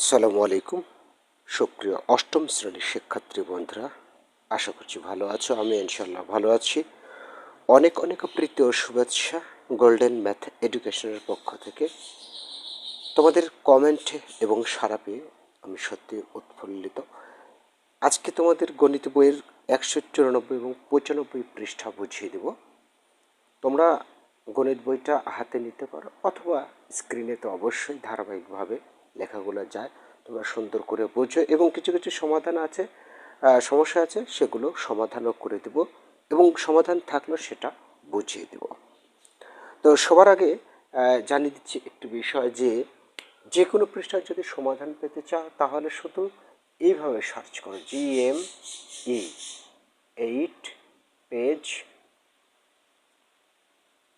আসসালামু আলাইকুম। সুপ্রিয় অষ্টম শ্রেণির শিক্ষার্থী বন্ধুরা, আশা করছি ভালো আছো, আমি ইনশাল্লাহ ভালো আছি। অনেক অনেক প্রীতি ও শুভেচ্ছা গোল্ডেন ম্যাথ এডুকেশনের পক্ষ থেকে। তোমাদের কমেন্ট এবং সারা পেয়ে আমি সত্যি উৎফুল্লিত। আজকে তোমাদের গণিত বইয়ের একশো চুরানব্বই এবং পঁচানব্বই পৃষ্ঠা বুঝিয়ে দেব। তোমরা গণিত বইটা হাতে নিতে পারো অথবা স্ক্রিনে তো অবশ্যই ধারাবাহিকভাবে লেখাগুলো যায়, তোমরা সুন্দর করে বোঝো এবং কিছু কিছু সমাধান আছে। সমস্যা আছে, সেগুলো সমাধানও করে দেব এবং সমাধান থাকলেও সেটা বুঝিয়ে দেব। তো সবার আগে জানিয়ে দিচ্ছি একটি বিষয় যে যে কোনো পৃষ্ঠার যদি সমাধান পেতে চাও, তাহলে শুধু এইভাবে সার্চ করো G M E eight page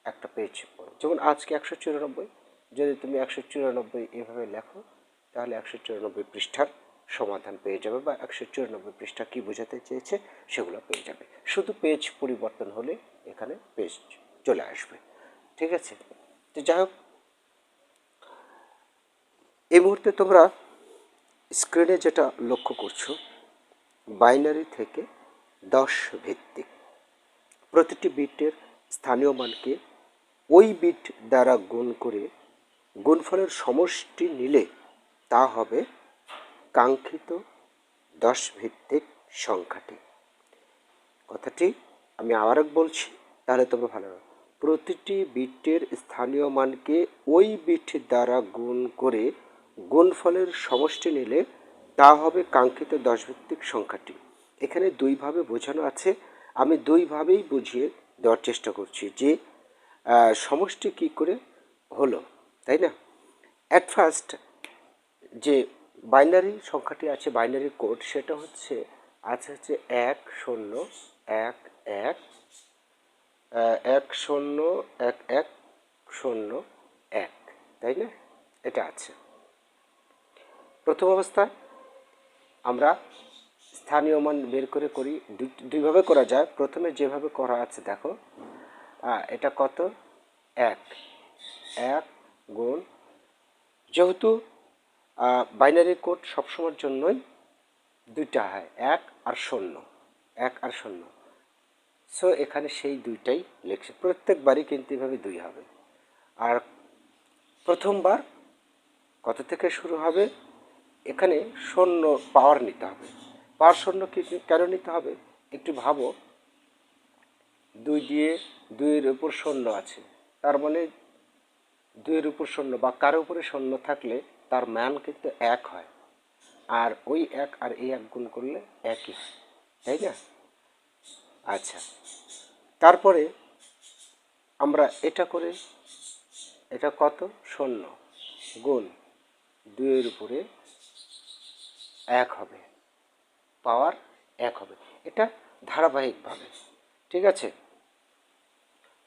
একটা পেজ যেমন আজকে একশো চুরানব্বই যদি তুমি একশো চুরানব্বই এভাবে লেখো, তাহলে একশো চুরানব্বই পৃষ্ঠার সমাধান পেয়ে যাবে বা একশো চুরানব্বই পৃষ্ঠা কী বোঝাতে চেয়েছে সেগুলো পেয়ে যাবে। শুধু পেজ পরিবর্তন হলে এখানে পেজ চলে আসবে। ঠিক আছে? তো যাই হোক, এই মুহূর্তে তোমরা স্ক্রিনে যেটা লক্ষ্য করছ বাইনারি থেকে দশ ভিত্তিক। প্রতিটি বিটের স্থানীয় মানকে ওই বিট দ্বারা গুণ করে গুণফলের সমষ্টি নিলে তা হবে কাঙ্ক্ষিত দশ ভিত্তিক সংখ্যাটি। কথাটি আমি আবার বলছি, তাহলে তোমরা ভালো প্রতিটি বিটের স্থানীয় মানকে ওই বিট দ্বারা গুণ করে গুণফলের সমষ্টি নিলে তা হবে কাঙ্ক্ষিত দশ ভিত্তিক সংখ্যাটি। এখানে দুইভাবে বোঝানো আছে। আমি দুইভাবেই বুঝিয়ে দেওয়ার চেষ্টা করছি যে সমষ্টি কী করে হলো। তাই না? অ্যাট ফার্স্ট যে বাইনারি সংখ্যাটি আছে বাইনারি কোড সেটা হচ্ছে, আছে হচ্ছে এক শূন্য, এক এক এক শূন্য, এক এক, শূন্য, এক, তাই না? এটা আছে। প্রথম অবস্থায় আমরা স্থানীয় মান বের করে করি, দুই- দুইভাবে করা যায়। প্রথমে যেভাবে করা আছে, দেখো এটা কত? এক এক গুণ। যেহেতু বাইনারি কোড সবসময়ের জন্যই দুইটা হয়, এক আর শূন্য, এক আর শূন্য। সো এখানে সেই দুইটাই লিখছে। প্রত্যেকবারই কিন্তু এভাবে দুই হবে। আর প্রথমবার কত থেকে শুরু হবে? এখানে শূন্য পাওয়ার নিতে হবে। পাওয়ার শূন্য কেন নিতে হবে? একটু ভাবো। দুই দিয়ে দুইয়ের উপর শূন্য আছে। তার মানে দুইয়ের উপর শূন্য বা কারও উপরে শূন্য থাকলে তার মান কিন্তু এক হয়। আর ওই এক আর এই এক গুণ করলে একই হয়। তাই না? আচ্ছা। তারপরে আমরা এটা করে, এটা কত? শূন্য গুণ দুইয়ের উপরে এক হবে। পাওয়ার এক হবে। এটা ধারাবাহিকভাবে। ঠিক আছে?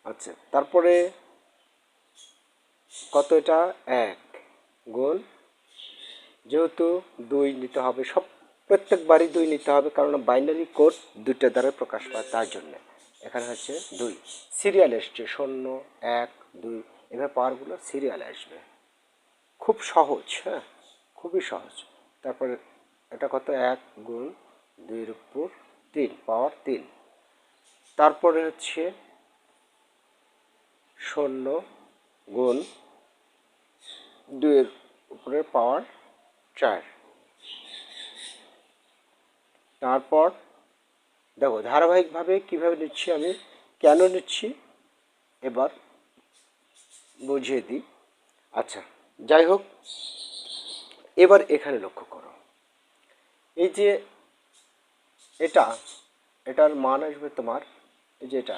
আচ্ছা তারপরে কত এটা? এক। গুণ। যেহেতু দুই নিতে হবে, সব প্রত্যেকবারই দুই নিতে হবে, কারণ বাইনারি কোড দুইটা দ্বারা প্রকাশ পায়, তার জন্য। এখানে হচ্ছে দুই। সিরিয়াল এসছে, শূন্য, এক, দুই। এভাবে পাওয়ারগুলো সিরিয়াল আসবে। খুব সহজ হ্যাঁ? খুবই সহজ। তারপরে এটা কত? এক গুণ দুইয়ের উপর তিন, পাওয়ার তিন। তারপরে হচ্ছে শূন্য গুণ দুইয়ের উপরে পাওয়ার চার। তারপর দেখো, ধারাবাহিকভাবে কীভাবে নিচ্ছি আমি, কেন নিচ্ছি, এবার বুঝিয়ে দিই। আচ্ছা যাই হোক, এবার এখানে লক্ষ্য করো। এই যে এটা, এটার মান আসবে তোমার, এই যে এটা,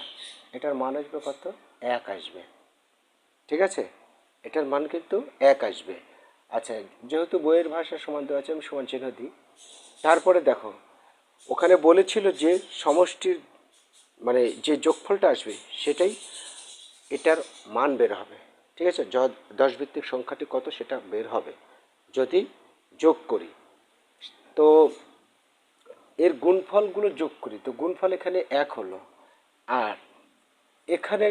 এটার মান আসবে কত? এক আসবে। ঠিক আছে? এটার মান কিন্তু এক আসবে। আচ্ছা যেহেতু বইয়ের ভাষা সমান দেওয়া আছে, আমি সমান চিহ্ন দিই। তারপরে দেখো, ওখানে বলেছিল যে সমষ্টির মানে যে যোগফলটা আসবে সেটাই এটার মান বের হবে। ঠিক আছে? দশ ভিত্তিক সংখ্যাটি কত সেটা বের হবে, যদি যোগ করি। তো এর গুণফলগুলো যোগ করি। তো গুণফল এখানে এক হলো। আর এখানে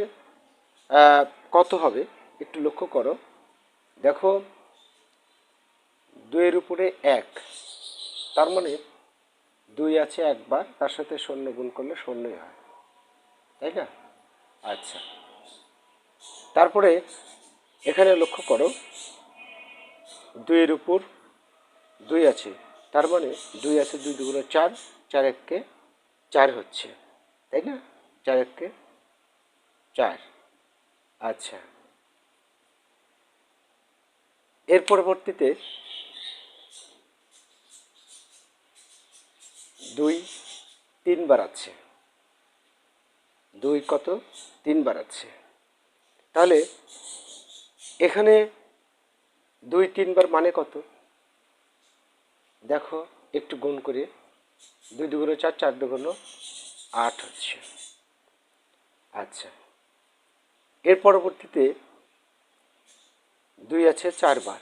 কত হবে? একটু লক্ষ্য করো। দেখো, দুইয়ের উপরে এক। তার মানে দুই আছে একবার, তার সাথে শূন্য গুণ করলে শূন্যই হয়। তাই না? আচ্ছা। তারপরে এখানে লক্ষ্য করো, দুইয়ের উপর দুই আছে। তার মানে দুই আছে দুই দুগুলো চার চার এককে চার হচ্ছে। তাই না? চার এককে চার। আচ্ছা। এর পরবর্তীতে দুই, তিনবার আছে। দুই কত? তিনবার আছে। তাহলে এখানে দুই, তিনবার মানে কত? দেখো, একটু গুণ করে। দুই দুগুলো চার চার দুগুলো আট হচ্ছে। আচ্ছা। এর পরবর্তীতে দুই আছে, চারবার।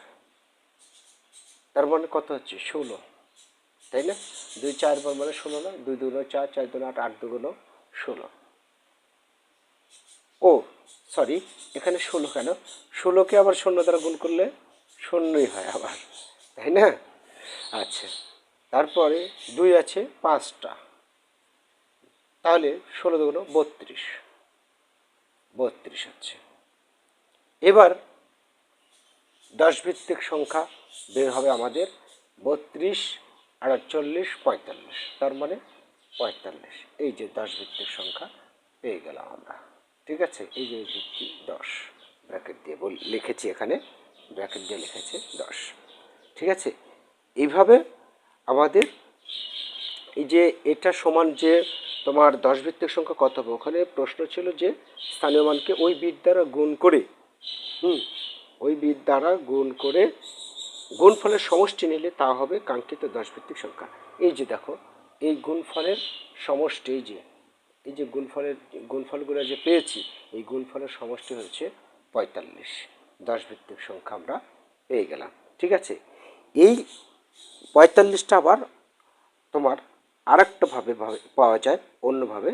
তার মানে কত হচ্ছে? ষোলো। তাই না? দুই, চারবার মানে ষোলো না দুই দুগুলো চার চার দুগুলো আট আট দুগুলো ষোলো। ও সরি এখানে ষোলো কেন? ষোলোকে আবার শূন্য দ্বারা গুণ করলে শূন্যই হয় আবার, তাই না? আচ্ছা তারপরে দুই আছে, পাঁচটা। তাহলে ষোলো দুগুলো বত্রিশ। বত্রিশ হচ্ছে। এবার দশ ভিত্তিক সংখ্যা বের হবে আমাদের বত্রিশ আটচল্লিশ পঁয়তাল্লিশ, তার মানে পঁয়তাল্লিশ। এই যে দশ ভিত্তিক সংখ্যা পেয়ে গেলাম আমরা। ঠিক আছে? এই যে ভিত্তি দশ, ব্র্যাকেট দিয়ে বল লিখেছি এখানে, ব্র্যাকেট দিয়ে লিখেছে দশ। ঠিক আছে? এইভাবে আমাদের এই যে এটা সমান যে তোমার দশ ভিত্তিক সংখ্যা কত হবে? ওখানে প্রশ্ন ছিল যে স্থানীয় মানকে ওই বিট দ্বারা গুণ করে, হুম, ওই বিট দ্বারা গুণ করে গুণফলের সমষ্টি নিলে তা হবে কাঙ্ক্ষিত দশ ভিত্তিক সংখ্যা। এই যে দেখো, এই গুণফলের সমষ্টি, এই যে এই যে গুণফলের, গুণফলগুলো যে পেয়েছি, এই গুণফলের সমষ্টি হচ্ছে পঁয়তাল্লিশ। দশ ভিত্তিক সংখ্যা আমরা পেয়ে গেলাম। ঠিক আছে? এই পঁয়তাল্লিশটা আবার তোমার আরেকটাভাবে ভাবে পাওয়া যায় অন্যভাবে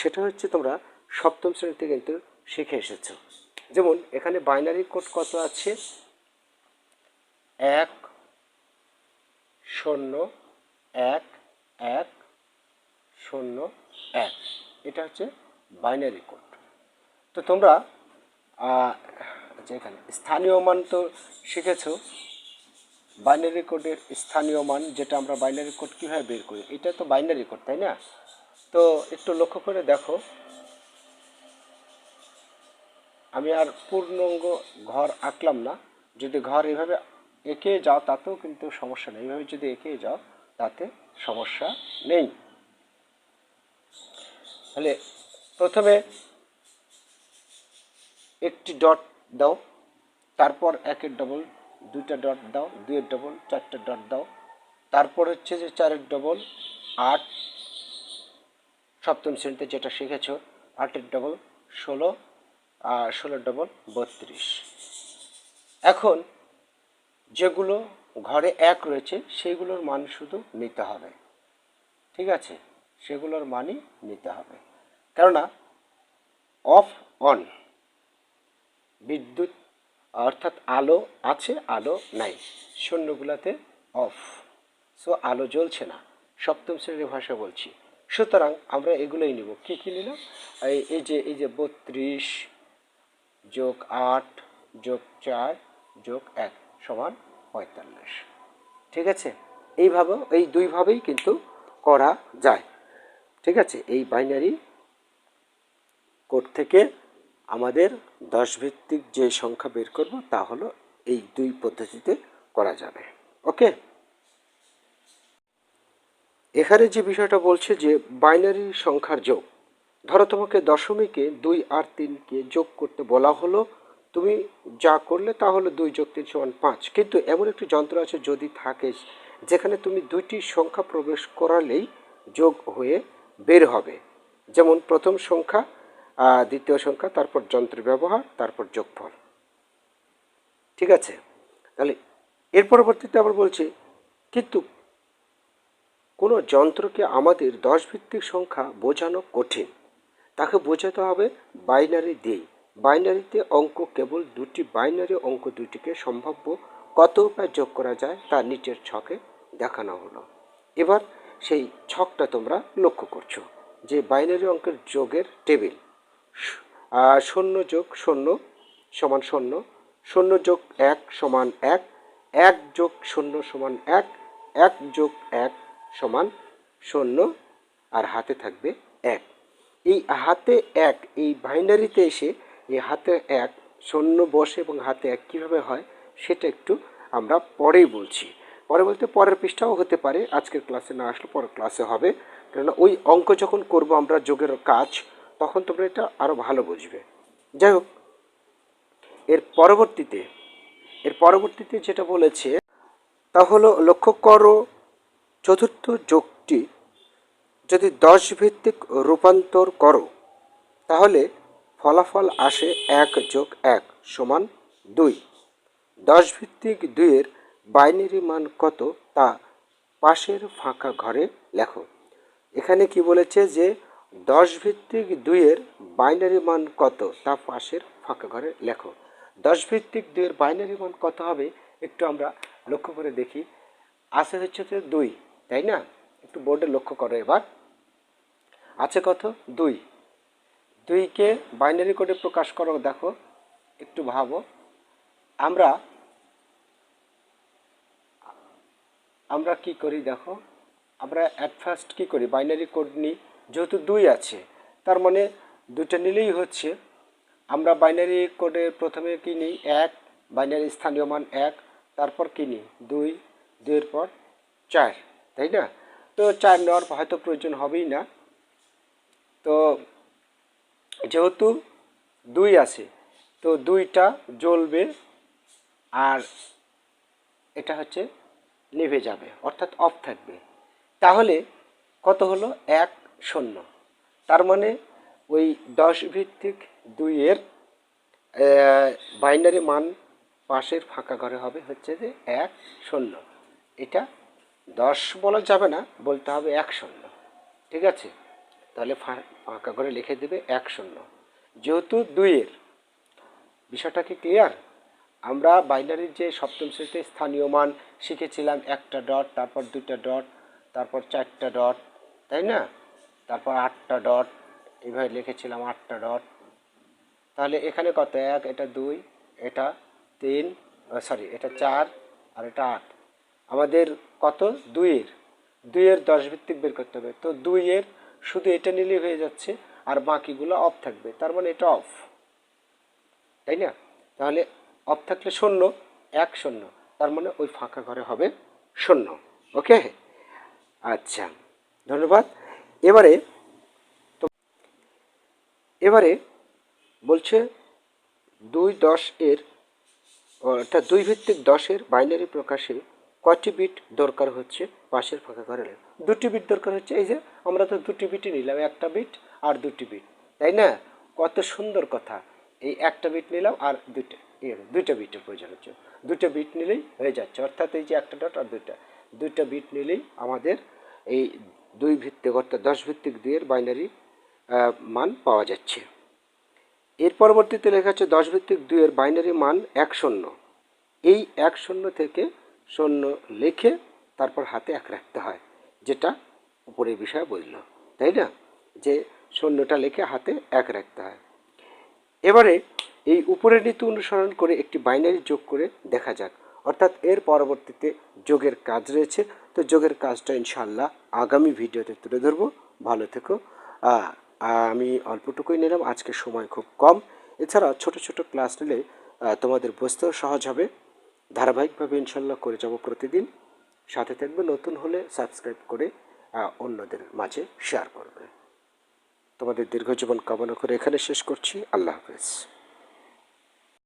সেটা হচ্ছে তোমরা সপ্তম শ্রেণীতে কিন্তু শিখে এসেছ। যেমন এখানে বাইনারি কোড কত আছে? এক, শূন্য, এক এক, শূন্য, এক। এটা হচ্ছে বাইনারি কোড তো তোমরা আচ্ছা স্থানীয় মান তো শিখেছো বাইনারি কোডের স্থানীয় মান যেটা আমরা বাইনারি কোড কীভাবে বের করি, এটা তো বাইনারি কোড তাই না? তো একটু লক্ষ্য করে দেখো। আমি আর পূর্ণাঙ্গ ঘর আঁকলাম না। যদি ঘর এভাবে এঁকে যাও, তাতেও কিন্তু সমস্যা নেই। এভাবে যদি এঁকে যাও, তাতে সমস্যা নেই। তাহলে প্রথমে একটি ডট দাও, তারপর একের ডবল দুইটা ডট দাও, দুইয়ের ডবল চারটে ডট দাও। তারপর হচ্ছে যে চারের ডবল আট, সপ্তম শ্রেণীতে যেটা শিখেছ, আটের ডবল ষোলো, আর ষোলোর ডবল বত্রিশ। এখন যেগুলো ঘরে এক রয়েছে, সেইগুলোর মান শুধু নিতে হবে। ঠিক আছে? সেগুলোর মানই নিতে হবে। কেননা অফ অন বিদ্যুৎ অর্থাৎ আলো আছে, আলো নাই। শূন্যগুলাতে অফ। সো আলো জ্বলছে না। সপ্তম শ্রেণির ভাষা বলছি। সুতরাং আমরা এগুলোই নিব। কী কী নিলাম? এই যে এই যে বত্রিশ যোগ আট যোগ চার যোগ এক সমান পঁয়তাল্লিশ। ঠিক আছে? এইভাবে, এই দুইভাবেই কিন্তু করা যায়। ঠিক আছে? এই বাইনারি কোড থেকে আমাদের দশ ভিত্তিক যে সংখ্যা বের করব তা হলো এই দুই পদ্ধতিতে করা যাবে। ওকে? এখানে যে বিষয়টা বলছে যে বাইনারি সংখ্যার যোগ, ধরো তোমাকে দশমিকে দুই আর তিনকে যোগ করতে বলা হলো, তুমি যা করলে তা হলো দুই যোগ তিন সমান পাঁচ। কিন্তু এমন একটি যন্ত্র আছে যদি থাকে যেখানে তুমি দুইটি সংখ্যা প্রবেশ করালেই যোগ হয়ে বের হবে। যেমন প্রথম সংখ্যা দ্বিতীয় সংখ্যা, তারপর যন্ত্রের ব্যবহার, তারপর যোগফল। ঠিক আছে? তাহলে এর পরবর্তীতে আবার বলছি, কিন্তু কোনো যন্ত্রকে আমাদের দশ ভিত্তিক সংখ্যা বোঝানো কঠিন। তাকে বোঝাতে হবে বাইনারি দিয়েই বাইনারিতে অঙ্ক কেবল দুটি বাইনারি অঙ্ক দুটিকে সম্ভাব্য কত উপায় যোগ করা যায়, তা নিচের ছকে দেখানো হলো। এবার সেই ছকটা তোমরা লক্ষ্য করছ, যে বাইনারি অঙ্কের যোগের টেবিল। শূন্য যোগ শূন্য সমান শূন্য শূন্য যোগ এক সমান এক এক যোগ শূন্য সমান এক এক যোগ এক সমান শূন্য, আর হাতে থাকবে এক। এই হাতে এক, এই বাইনারিতে এসে এই হাতে এক, শূন্য বসে এবং হাতে এক কীভাবে হয় সেটা একটু আমরা পরেই বলছি। পরে বলতে পরের পৃষ্ঠাও হতে পারে, আজকের ক্লাসে না আসলে পরের ক্লাসে হবে। কেননা ওই অঙ্ক যখন করব আমরা যোগের কাজ তখন তোমরা এটা আরও ভালো বুঝবে। যাই হোক, এর পরবর্তীতে এর পরবর্তীতে যেটা বলেছে, তা হলো লক্ষ্য করো, চতুর্থ যোগটি যদি দশ ভিত্তিক রূপান্তর করো, তাহলে ফলাফল আসে এক যোগ এক সমান দুই। দশ ভিত্তিক দুইয়ের বাইনারি মান কত তা পাশের ফাঁকা ঘরে লেখো। এখানে কি বলেছে যে দশ ভিত্তিক দুইয়ের বাইনারি মান কত? তা পাশের ফাঁকা ঘরে লেখো। দশ ভিত্তিক দুইয়ের বাইনারি মান কত হবে? একটু আমরা লক্ষ্য করে দেখি। আছে হচ্ছে যে দুই, তাই না? একটু বোর্ডে লক্ষ্য করো এবার। আছে কত? দুই। দুইকে বাইনারি কোডে প্রকাশ করো, দেখো। একটু ভাবো। আমরা আমরা কি করি, দেখো। আমরা অ্যাট ফার্স্ট কী করি? বাইনারি কোড নিই। যেহেতু দুই আছে, তার মানে দুইটা নিলেই হচ্ছে। আমরা বাইনারি কোডে প্রথমে কিনি এক বাইনারি স্থানীয় মান এক, তারপর কিনি দুই, দুইয়ের পর চার, তাই না? তো চার নেওয়ার হয়তো প্রয়োজন হবেই না। তো যেহেতু দুই আছে, তো দুইটা জ্বলবে আর এটা হচ্ছে নিভে যাবে, অর্থাৎ অফ থাকবে। তাহলে কত হলো? এক শূন্য। তার মানে ওই দশ ভিত্তিক দুইয়ের বাইনারি মান পাশের ফাঁকা ঘরে হবে হচ্ছে যে এক শূন্য। এটা দশ বলা যাবে না, বলতে হবে এক শূন্য। ঠিক আছে? তাহলে ফাঁকা ঘরে লিখে দেবে এক শূন্য। যেহেতু দুইয়ের বিষয়টা কি ক্লিয়ার আমরা বাইনারির যে সপ্তম শ্রেণীতে স্থানীয় মান শিখেছিলাম, একটা ডট, তারপর দুইটা ডট, তারপর চারটা ডট, তাই না? তারপর আটটা ডট এইভাবে লিখেছিলাম আটটা ডট। তাহলে এখানে কত? এক, এটা দুই, এটা তিন সরি এটা চার আর এটা আট। আমাদের কত? দুইয়ের। দুইয়ের দশ ভিত্তিক বের করতে হবে। তো দুইয়ের শুধু এটা নিলেই হয়ে যাচ্ছে আর বাকিগুলো অফ থাকবে। তার মানে এটা অফ তাই না? তাহলে অফ থাকলে শূন্য, এক শূন্য। তার মানে ওই ফাঁকা ঘরে হবে শূন্য। ওকে আচ্ছা। ধন্যবাদ। এবারে এবারে বলছে দুই দশ এর অর্থাৎ দুই ভিত্তিক দশের বাইনারি প্রকাশে কয়টি বিট দরকার হচ্ছে পাশের ফাঁকা ঘরে? লেখো। দুটি বিট দরকার হচ্ছে এই যে আমরা তো দুটি বিটই নিলাম একটা বিট আর দুটি বিট তাই না? কত সুন্দর কথা। এই একটা বিট নিলাম আর ইয়ে, দুইটা বিটের প্রয়োজন হচ্ছে। দুটো বিট নিলেই হয়ে যাচ্ছে অর্থাৎ এই যে একটা ডট আর দুইটা। দুইটা বিট নিলেই আমাদের এই দুই ভিত্তিক অর্থাৎ দশ ভিত্তিক দুইয়ের বাইনারি মান পাওয়া যাচ্ছে। এর পরবর্তীতে লেখা আছে দশ ভিত্তিক দুইয়ের বাইনারি মান এক শূন্য। এই এক শূন্য থেকে শূন্য লিখে তারপর হাতে এক রাখতে হয়, যেটা উপরের বিষয়ে বলল, তাই না? যে শূন্যটা লিখে হাতে এক রাখতে হয়। এবারে এই উপরের নীতি অনুসরণ করে একটি বাইনারি যোগ করে দেখা যাক অর্থাৎ এর পরবর্তীতে যোগের কাজ রয়েছে। তো যোগের কাজটা ইনশাল্লাহ আগামী ভিডিওতে তুলে ধরবো। ভালো থেকো। আমি অল্পটুকুই নিলাম। আজকে সময় খুব কম। এছাড়া ছোট ছোট ক্লাস নিলে তোমাদের বুঝতেও সহজ হবে। ধারাবাহিকভাবে ইনশাল্লাহ করে যাব প্রতিদিন। সাথে থাকবে নতুন হলে সাবস্ক্রাইব করে অন্যদের মাঝে শেয়ার করবে। তোমাদের দীর্ঘ জীবন কামনা করে এখানে শেষ করছি। আল্লাহ হাফেজ।